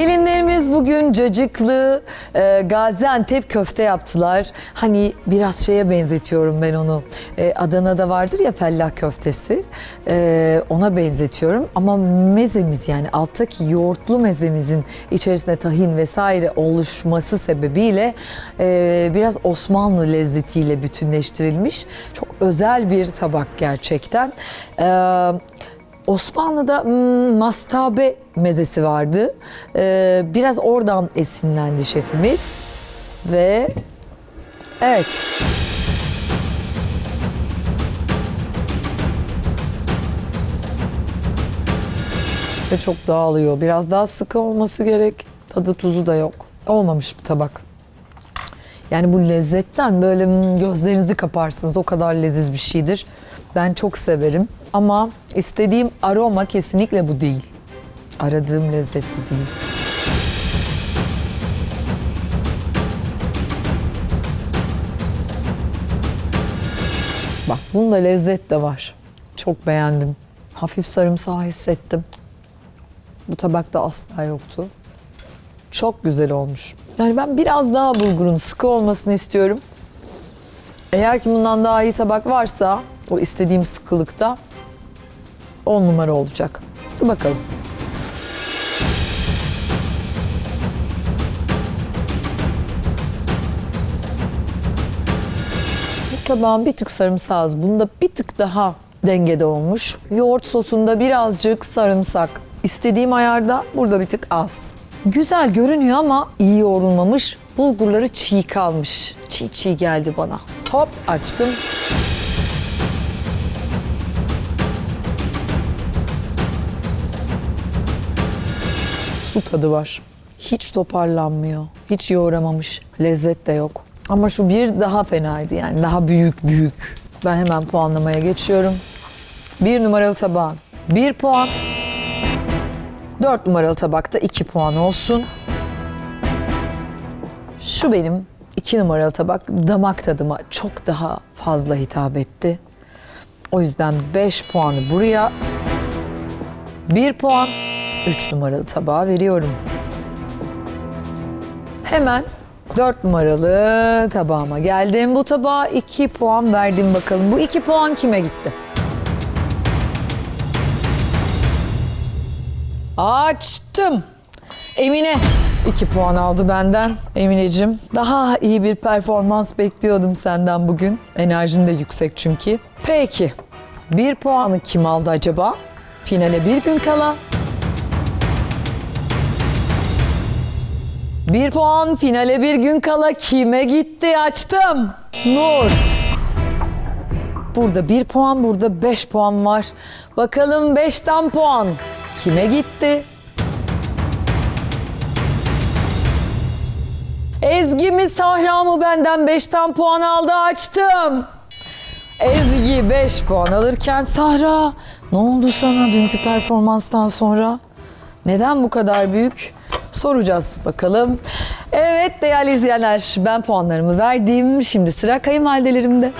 Gelinlerimiz bugün cacıklı e, Gaziantep köfte yaptılar. Hani biraz şeye benzetiyorum ben onu. E, Adana'da vardır ya fellah köftesi. E, ona benzetiyorum. Ama mezemiz yani alttaki yoğurtlu mezemizin içerisinde tahin vesaire oluşması sebebiyle e, biraz Osmanlı lezzetiyle bütünleştirilmiş. Çok özel bir tabak gerçekten. E, Osmanlı'da hmm, mastabe mezesi vardı. Ee, biraz oradan esinlendi şefimiz. Ve evet. Ve çok dağılıyor. Biraz daha sıkı olması gerek. Tadı tuzu da yok. Olmamış bir tabak. Yani bu lezzetten böyle hmm, gözlerinizi kaparsınız. O kadar leziz bir şeydir. Ben çok severim. Ama istediğim aroma kesinlikle bu değil. Aradığım lezzet bu değil. Bak bunda lezzet de var. Çok beğendim. Hafif sarımsağı hissettim. Bu tabakta asla yoktu. Çok güzel olmuş. Yani ben biraz daha bulgurun sıkı olmasını istiyorum. Eğer ki bundan daha iyi tabak varsa o istediğim sıkılıkta 10 numara olacak. Dur bakalım. Bu tabağın bir tık sarımsağı az. Bunda bir tık daha dengede olmuş. Yoğurt sosunda birazcık sarımsak. İstediğim ayarda burada bir tık az. Güzel görünüyor ama iyi yoğrulmamış. Bulgurları çiğ kalmış. Çiğ çiğ geldi bana. Hop açtım. Su tadı var. Hiç toparlanmıyor. Hiç yoğuramamış. Lezzet de yok. Ama şu bir daha fenaydı yani. Daha büyük büyük. Ben hemen puanlamaya geçiyorum. Bir numaralı tabağın bir puan. Dört numaralı tabakta iki puan olsun. Şu benim iki numaralı tabak damak tadıma çok daha fazla hitap etti. O yüzden 5 puanı buraya, 1 puan 3 numaralı tabağa veriyorum. Hemen 4 numaralı tabağıma geldim. Bu tabağa 2 puan verdim bakalım. Bu 2 puan kime gitti? Açtım. Emine 2 puan aldı benden. Emineciğim daha iyi bir performans bekliyordum senden bugün. Enerjin de yüksek çünkü. Peki 1 puanı kim aldı acaba? Finale bir gün kala. Bir puan finale bir gün kala kime gitti açtım. Nur. Burada bir puan, burada beş puan var. Bakalım beşten puan kime gitti? Ezgi mi Sahra mı benden beşten puan aldı açtım. Ezgi 5 puan alırken Sahra ne oldu sana dünkü performanstan sonra? Neden bu kadar büyük? Soracağız bakalım. Evet değerli izleyenler ben puanlarımı verdim. Şimdi sıra kayınvalidelerimde.